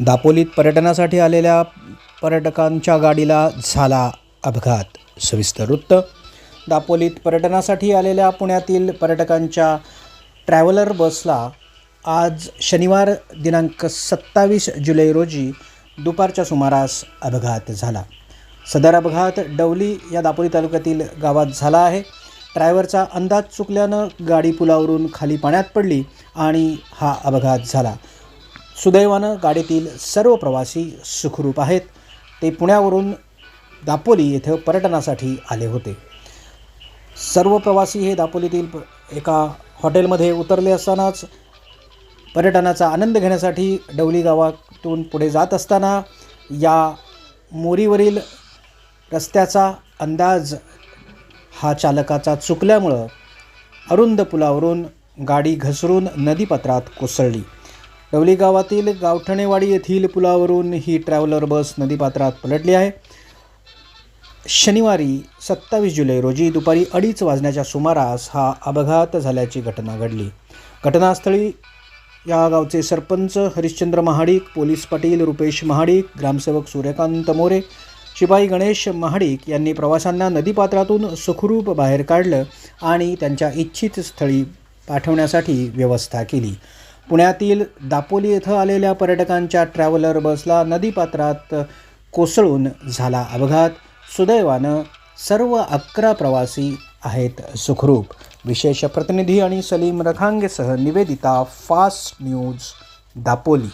दापोलीत पर्यटनासाठी आलेल्या पर्यटकांच्या गाडीला झाला अपघात. सविस्तर वृत्त. दापोलीत पर्यटनासाठी आलेल्या पुण्यातील पर्यटकांच्या ट्रॅव्हलर बसला आज शनिवार दिनांक सत्तावीस जुलै रोजी दुपारच्या सुमारास अपघात झाला. सदर अपघात डवली या दापोली तालुक्यातील गावात झाला आहे. ड्रायव्हरचा अंदाज चुकल्यानं गाडी पुलावरून खाली पाण्यात पडली आणि हा अपघात झाला. सुदैवानं गाडीतील सर्व प्रवासी सुखरूप आहेत. ते पुण्यावरून दापोली येथे पर्यटनासाठी आले होते. सर्व प्रवासी हे दापोलीतील एका हॉटेलमध्ये उतरले असतानाच पर्यटनाचा आनंद घेण्यासाठी डवली गावातून पुढे जात असताना या मोरीवरील रस्त्याचा अंदाज हा चालकाचा चुकल्यामुळं अरुंद पुलावरून गाडी घसरून नदीपात्रात कोसळली. डवली गावातील गावठणेवाडी येथील पुलावरून ही ट्रॅव्हलर बस नदीपात्रात पलटली आहे. शनिवारी सत्तावीस जुलै रोजी दुपारी अडीच वाजण्याच्या सुमारास हा अपघात झाल्याची घटना घडली. घटनास्थळी या गावचे सरपंच हरिश्चंद्र महाडिक पोलीस पाटील रुपेश महाडिक ग्रामसेवक सूर्यकांत मोरे शिपाई गणेश महाडिक यांनी प्रवाशांना नदीपात्रातून सुखरूप बाहेर काढलं आणि त्यांच्या इच्छित स्थळी पाठवण्यासाठी व्यवस्था केली. पुण्यातील दापोली येथं आलेल्या पर्यटकांच्या ट्रॅव्हलर बसला नदीपात्रात कोसळून झाला अपघात. सुदैवानं सर्व अकरा प्रवासी आहेत सुखरूप. विशेष प्रतिनिधी आणि सलीम रखांगेसह निवेदिता फास्ट न्यूज दापोली.